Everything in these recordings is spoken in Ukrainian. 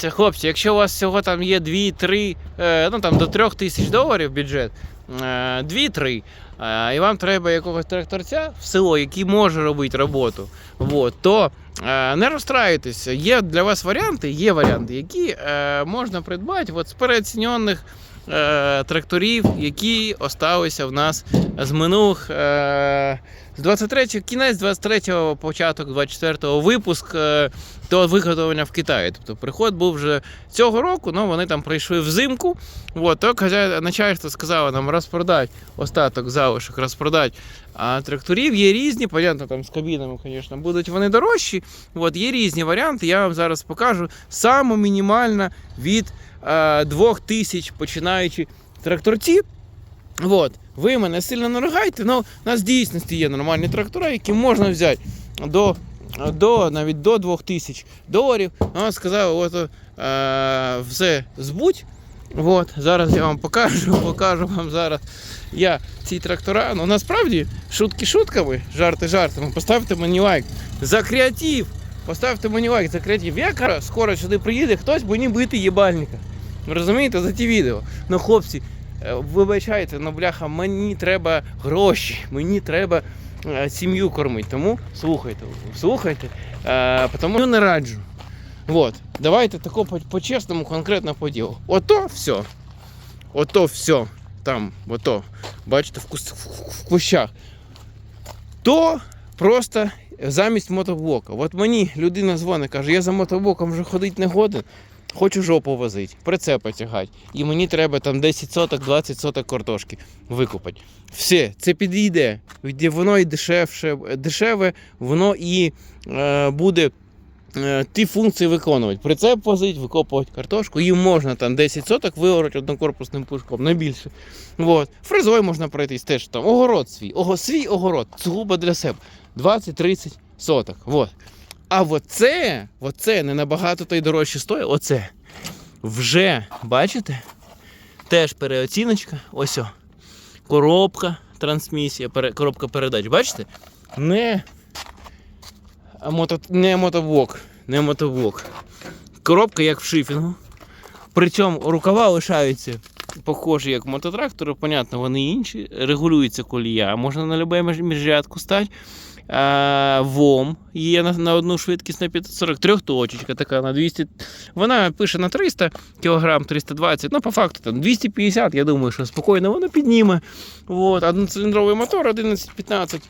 Дивіться, хлопці, якщо у вас всього там є 2-3, е, ну там до 3 тисяч доларів бюджет, е, 2-3, е, і вам треба якогось тракторця в село, який може робити роботу, вот, то е, не розстраюйтеся. Є для вас варіанти, є варіанти, які е, можна придбати от, з переоцінених е, тракторів, які осталися в нас з минулих. Е, з 23 кінець 23-го, початок 24-го випуск е, до виготовлення в Китаї. Тобто приход був вже цього року, ну вони там прийшли взимку. От, то начальство сказало нам розпродати остаток залишок, розпродати. А тракторів є різні, понятно, там з кабінами, звісно, будуть вони дорожчі. От, є різні варіанти, я вам зараз покажу. Саме мінімальна від е, 2000 починаючи тракторці. От, ви мене сильно не ругайте, але у нас в дійсності є нормальні трактора, які можна взяти до, до навіть до 2000 доларів. Вона сказала, от е, все збудь. От, зараз я вам покажу, покажу вам зараз я ці трактора. Ну насправді шутки шутками, жарти жартами. Поставте мені лайк за креатив. Поставте мені лайк за креатив. Я скоро сюди приїде хтось мені бити їбальника. Розумієте, за ті відео. Ну, хлопці, е, вибачайте, ну бляха, мені треба гроші, мені треба е, сім'ю кормити. Тому слухайте, слухайте, е, тому не раджу. Вот. Давайте тако по- по-чесному, конкретно по ділу. Ото все. Ото все. Там, ото. Бачите, в, кус- в, кущах. То просто замість мотоблока. От мені людина дзвонить, каже, я за мотоблоком вже ходити не годен. Хочу жопу возити, прицепа тягати. І мені треба там 10 соток, 20 соток картошки викупати. Все, це підійде. Воно і дешевше, дешеве, воно і е, буде ті функції виконувати. Прицеп возить, викопувати картошку. Їм можна там 10 соток виорати однокорпусним пушком, не більше. Вот. Фрезою можна пройтись теж там. Огород свій. Ого, свій огород. Сугубо для себе. 20-30 соток. Вот. А оце, оце не набагато то й дорожче стоїть. Оце. Вже, бачите? Теж переоціночка. Ось о. Коробка, трансмісія, коробка передач. Бачите? Не, мото, не мотоблок. Не мотоблок. Коробка як в шифінгу. Причому рукава лишаються похожі як в мототрактору, понятно, вони інші. Регулюється колія, можна на між- міжрядку стати. А, ВОМ є на, на одну швидкість на 540, трьохточечка така на 200. Вона пише на 300 кг, 320, ну по факту там 250, я думаю, що спокійно воно підніме. Вот, одноциліндровий мотор 11-15.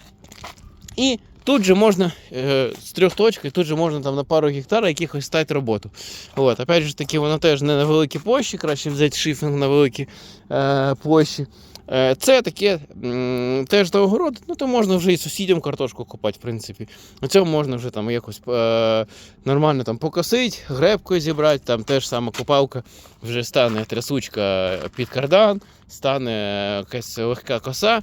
І тут же можна е, з трьох точок, тут же можна там на пару гектар якихось стати роботу. От, опять же таки, воно теж не на великі площі, краще взяти шифінг на великі е, площі. Е, Це таке м, теж до огород, ну то можна вже і сусідям картошку купати, в принципі. Цьому можна вже там якось е, нормально там покосити, гребкою зібрати, там теж саме копалка вже стане трясучка під кардан, стане якась легка коса,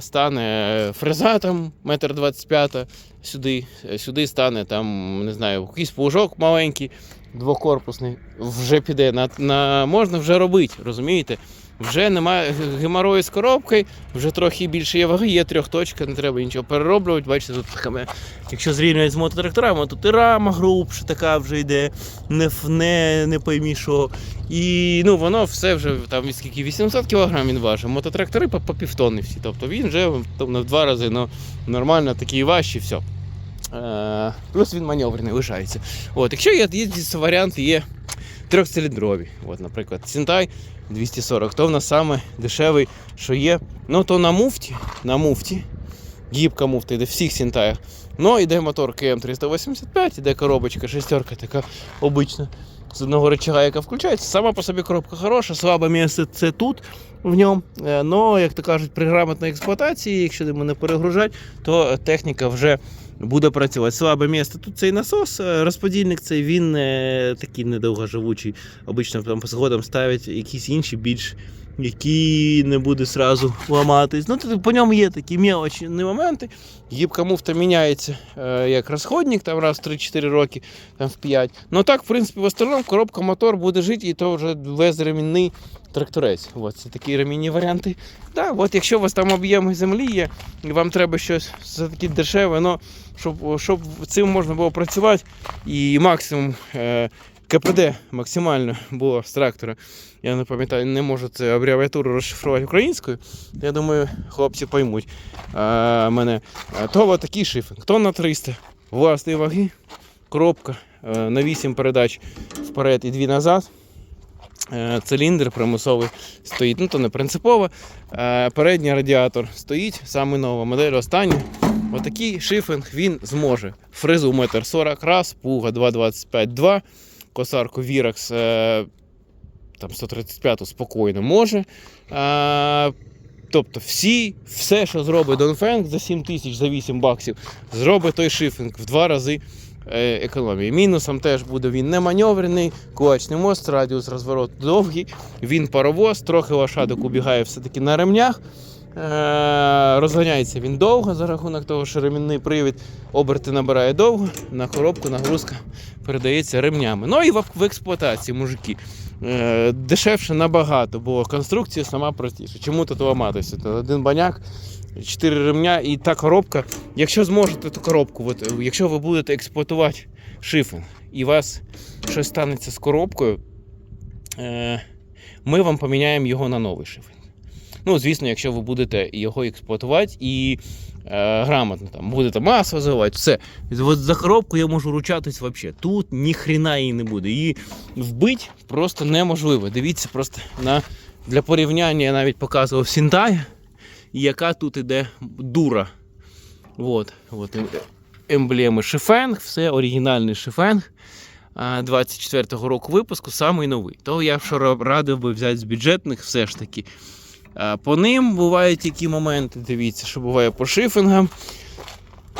стане фреза там метр двадцять п'ята сюди, е, сюди стане там, не знаю, якийсь плужок маленький, двокорпусний, вже піде на, на можна вже робити, розумієте? Вже немає геморою з коробкою, вже трохи більше є ваги, є трьохточка, не треба нічого перероблювати. Бачите, тут таке, якщо зрівнювати з мототракторами, тут і рама грубша така вже йде, не, не, не поймі що. І ну, воно все вже там скільки 800 кг він важить. Мототрактори по, по півтонни всі. Тобто він вже там, в два рази ну, нормально такий важчий, все. Плюс він маневрений лишається. От, якщо є, є ці варіанти, є трьохциліндрові. От, наприклад, Сінтай 240, то в нас саме дешевий, що є. Ну то на муфті, на муфті, гібка муфта йде всіх Сінтаях. Ну, йде мотор КМ385, іде коробочка, шестерка така обична. З одного рычага, яка включається. Сама по собі коробка хороша, слабе місце це тут в ньому. Е, Но, як то кажуть, при грамотній експлуатації, якщо йому не перегружати, то техніка вже буде працювати. Слабе місце тут цей насос, е, розподільник цей він е, такий недовгоживучий. Обично там по згодам ставлять якісь інші більш. Які не буде сразу ламатись. Ну, тут по ньому є такі мелочі моменти. Гібка муфта міняється е, як розходник, там раз в 3-4 роки, там в 5. Ну так, в принципі, в остальному коробка мотор буде жити, і то вже безремінний тракторець. От, це такі ремінні варіанти. Да, от якщо у вас там об'єм землі є, і вам треба щось за таке дешеве, ну, щоб, щоб цим можна було працювати, і максимум е, КПД максимально було з трактора. Я не пам'ятаю, не можу це абревіатуру розшифрувати українською. Я думаю, хлопці поймуть а, мене. То такий шифінг. Тонна 300 власної ваги, коробка е, на 8 передач вперед і 2 назад. Е, Циліндр примусовий стоїть, ну то не принципово. Е, Передній радіатор стоїть, саме нова модель, остання. Отакий шифінг він зможе. Фрезу 1,40 м раз, пуга 2,25-2, косарку Virax е, там 135 спокійно може. Е, Тобто всі, все, що зробить Донфенг за 7 тисяч, за 8 баксів, зробить той шифінг в два рази е, економії. Мінусом теж буде він не маневрений, кулачний мост, радіус розвороту довгий, він паровоз, трохи лошадок убігає все-таки на ремнях. Е, Розганяється він довго за рахунок того, що ремінний привід оберти набирає довго, на коробку нагрузка передається ремнями. Ну і в, експлуатації, мужики. Е, Дешевше набагато, бо конструкція сама простіша. Чому тут ламатися? Один баняк, чотири ремня і та коробка. Якщо зможете ту коробку, от, якщо ви будете експлуатувати шифінг і у вас щось станеться з коробкою, е, ми вам поміняємо його на новий шифінг. Ну, звісно, якщо ви будете його експлуатувати і е, грамотно там будете масло заливати, все. От за коробку я можу ручатись взагалі. Тут ні хрена її не буде. Її вбити просто неможливо. Дивіться, просто на, для порівняння я навіть показував Сінтай, яка тут іде дура. От, от ем- емблеми Шифенг, все оригінальний Шифенг. 24-го року випуску, самий новий. То я ра- радив би взяти з бюджетних все ж таки. А, По ним бувають такі моменти, дивіться, що буває по шифінгам.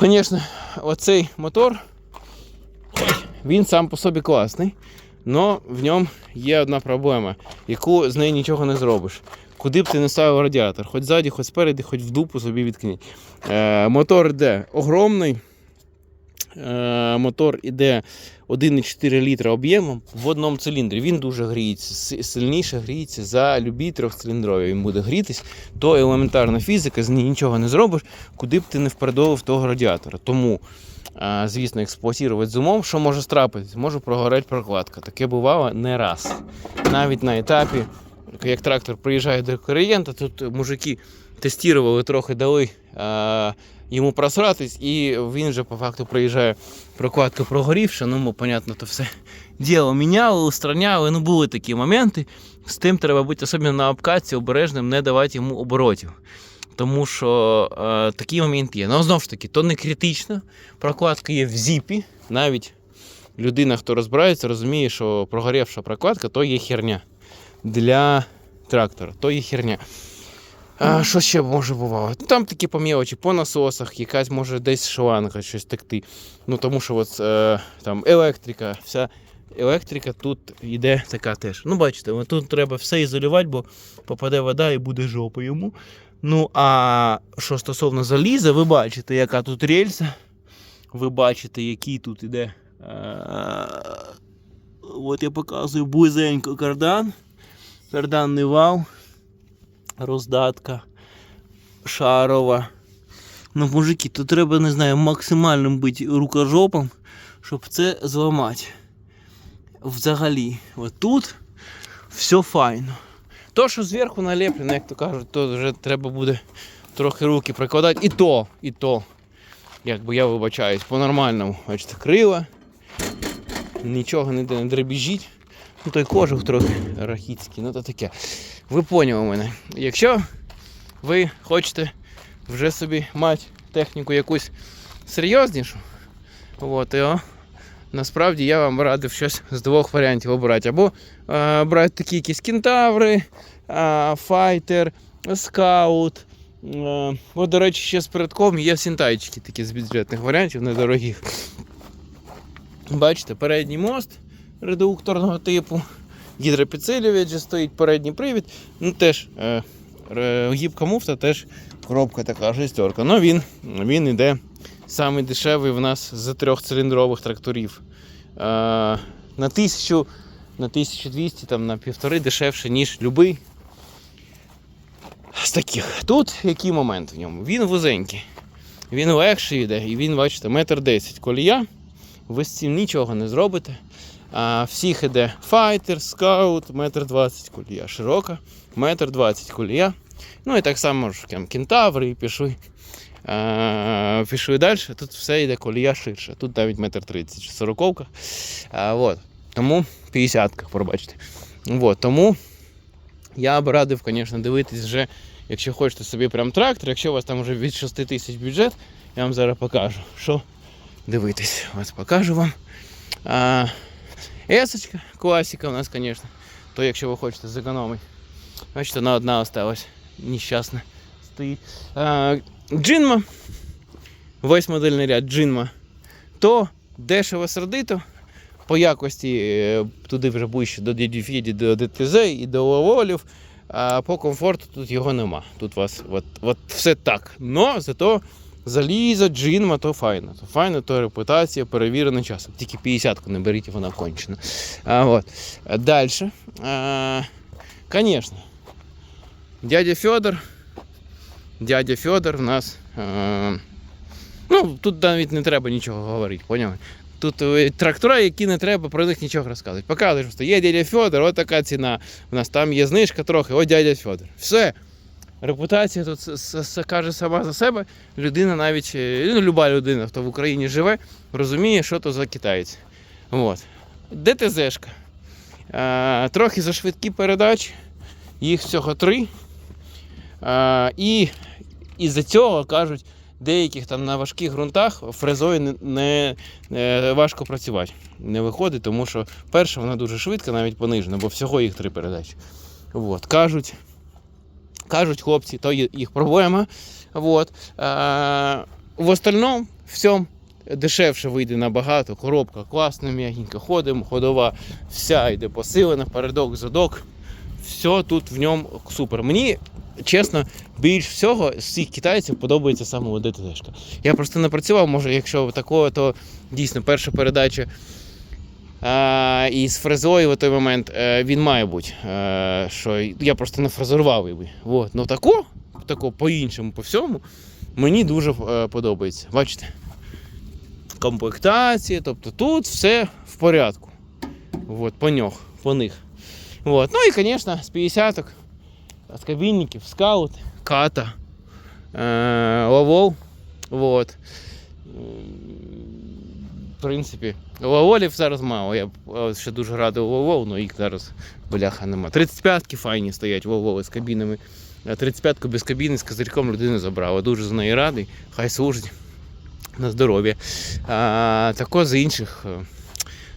Звісно, оцей мотор, він сам по собі класний, але в ньому є одна проблема, яку з нею нічого не зробиш. Куди б ти не ставив радіатор, хоч ззаді, хоч спереді, хоч в дупу собі відкинь. Е, мотор йде огромний. Е, мотор іде 1,4 літра об'ємом в одному циліндрі. Він дуже гріється, сильніше гріється за любі трьохциліндрові. Він буде грітись, то елементарна фізика, з ній нічого не зробиш, куди б ти не впередовив того радіатора. Тому, е, звісно, експлуатувати з умов, що може страпитись, може прогорати прокладка. Таке бувало не раз. Навіть на етапі, як трактор приїжджає до клієнта, тут мужики тестували, трохи дали. Йому просратись, і він же по факту приїжджає прокладка прогорівша. Ну, ми, понятно, то все діло міняли, устраняли. Ну, були такі моменти. З тим треба бути особливо на обкатці обережним, не давати йому оборотів. Тому що е, такий момент є. Ну, знову ж таки, то не критично. Прокладка є в зіпі. Навіть людина, хто розбирається, розуміє, що прогорівша прокладка то є херня для трактора, то є херня. А, що ще може бувало? Ну, Там такі по мелочі, по насосах, якась може десь шланга щось текти. Ну тому що от, е, там електрика, вся електрика тут йде така теж. Ну, бачите, тут треба все ізолювати, бо попаде вода і буде жопа йому. Ну, а що стосовно заліза, ви бачите, яка тут рельса. Ви бачите, який тут іде. Е, от я показую близенько кардан. Карданний вал роздатка шарова. Ну, мужики, то треба, не знаю, максимальним бути рукожопом, щоб це зламати. Взагалі, от тут все файно. То, що зверху налеплено, як то кажуть, то вже треба буде трохи руки прикладати. І то, і то. Якби я вибачаюсь, по-нормальному. Бачите, крила. Нічого ніде не дребіжить. Ну той кожух трохи рахіцький, ну то таке. Ви поняли мене. Якщо ви хочете вже собі мати техніку якусь серйознішу, от, то насправді я вам радив щось з двох варіантів обрати. Або е, брати такі якісь кентаври, е, файтер, скаут. Е, от, до речі, ще з передком є сінтайчики такі з бюджетних варіантів, недорогих. Бачите, передній мост редукторного типу. Гідропідсилювач стоїть передній привід. Ну теж е, гібка муфта, теж коробка така шестерка. Ну він, він іде самий дешевий в нас з трьохциліндрових тракторів. Е, на 1000, на 1200, там, на півтори дешевше, ніж любий. З таких. Тут який момент в ньому? Він вузенький. Він легший йде, і він, бачите, метр десять колія. Ви з цим нічого не зробите. Всіх іде файтер, скаут, метр двадцять колія. Широка, метр двадцять колія. Ну і так само ж там кентаври і пішли. Пішли далі. Тут все йде колія ширше. Тут навіть метр тридцять, сороковка. Вот. Тому 50 пробачте. Вот. Тому я б радив, звісно, дивитись вже, якщо хочете собі прям трактор, якщо у вас там вже від 6 тисяч бюджет, я вам зараз покажу, що дивитись. Ось покажу вам. А, Есочка, класика у нас, звісно. То якщо ви хочете зекономити. Бачите, вона одна осталась. Нещасна стоїть. А, джинма. Весь модельний ряд джинма. То дешево сердито. По якості е, туди вже ближче до DDFID, до DTZ і до Лаволів. А по комфорту тут його нема. Тут у вас от, от все так. Но зато залізо, джинма, то файно. То файно, то репутація, перевірена часом. Тільки 50-ку не беріть, вона кончена. А, от. Далі. Конечно. Дядя Федор. Дядя Федор в нас. А, ну, тут навіть не треба нічого говорити, поняли? Тут е, трактора, які не треба про них нічого розказувати. Показуєш, просто є дядя Федор, от така ціна. У нас там є знижка трохи, от дядя Федор. Все. Репутація тут каже сама за себе. Людина навіть, е, ну, люба людина, хто в Україні живе, розуміє, що то за китаєць. От. ДТЗшка. Е, трохи за швидкі передачі. Їх всього три. Е, і із-за цього кажуть, деяких там на важких ґрунтах фрезою не, не, не важко працювати. Не виходить, тому що перша вона дуже швидка, навіть понижена, бо всього їх три передачі. От. Кажуть, кажуть хлопці, то їх проблема. Вот. А, в остальному всьому дешевше вийде набагато. Коробка класна, м'ягенька, ходимо, ходова, вся йде посилена, передок, задок. Все тут в ньому супер. Мені, чесно, більш всього з цих китайців подобається саме ДТЗшка. Я просто не працював, може, якщо такого, то дійсно перша передача. А, і з фрезою в той момент е, він має бути. Е, що я просто не фрезерував її. Вот. Ну тако, тако по-іншому, по всьому, мені дуже е, подобається. Бачите? Комплектація, тобто тут все в порядку. Вот, по нього, по них. Вот. Ну і, звісно, з 50-ок, з кабінників, скаут, ката, е, лавол. Вот. В принципі, лаволів зараз мало. Я ще дуже радий лавол, але їх зараз бляха нема. 35-ки файні стоять лаволи з кабінами. 35-ку без кабіни з козирьком людина забрала. Дуже за неї радий. Хай служить на здоров'я. Тако з інших е,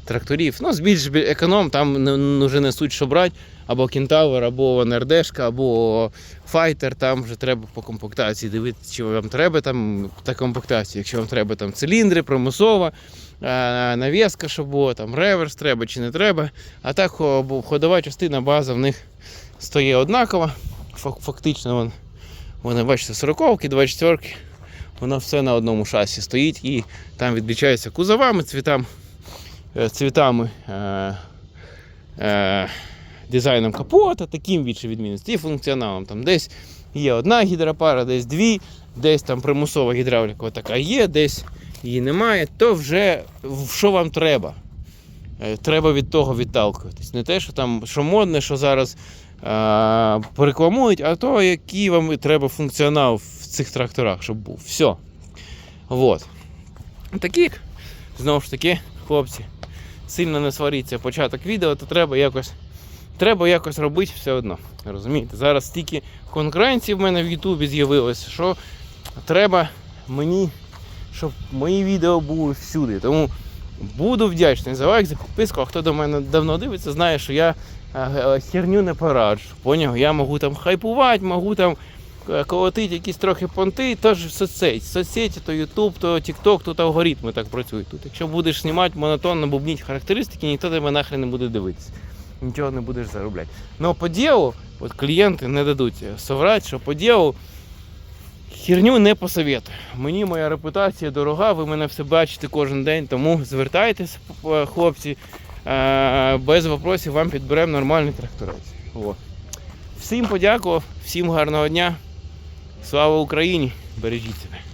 тракторів. Ну, збільш економ, там вже не суть, що брати. Або кентавр, або НРДшка, або файтер, там вже треба по комплектації дивитися, чи вам треба там та комплектація. Якщо вам треба там циліндри, примусова, е, навіска, щоб було, там реверс треба чи не треба. А так хо- ходова частина база в них стоїть однакова. Фактично вон, вони, бачите, 40-ки, 24-ки. Воно все на одному шасі стоїть і там відлічається кузовами, цвітам, е, цвітами. Е, е, дизайном капота, таким більше відмінності, і функціоналом. Там десь є одна гідропара, десь дві, десь там примусова гідравліка така є, десь її немає, то вже що вам треба. Е, Треба від того відталкуватись. Не те, що там що модне, що зараз е, порекламують, а то, який вам треба функціонал в цих тракторах, щоб був. Все. Вот. Такі, знову ж таки, хлопці, сильно не сваріться початок відео, то треба якось треба якось робити все одно. Розумієте? Зараз стільки конкуренції в мене в Ютубі з'явилося, що треба мені, щоб мої відео були всюди. Тому буду вдячний за лайк, за підписку. А хто до мене давно дивиться, знає, що я е, е, херню не пораджу. Поняв? Я можу там хайпувати, можу там е, колотити якісь трохи понти, теж соцсеті. Соцсеті, то Ютуб, то Тікток, тут алгоритми так працюють. Тут, якщо будеш знімати монотонно бубніть характеристики, ніхто тебе нахрен не буде дивитися нічого не будеш заробляти. Но по ділу, от клієнти не дадуть соврати, що по ділу херню не посоветую. Мені моя репутація дорога, ви мене все бачите кожен день, тому звертайтеся, хлопці. Без вопросів вам підберемо нормальний тракторець. О. Всім подякував, всім гарного дня. Слава Україні! Бережіть себе.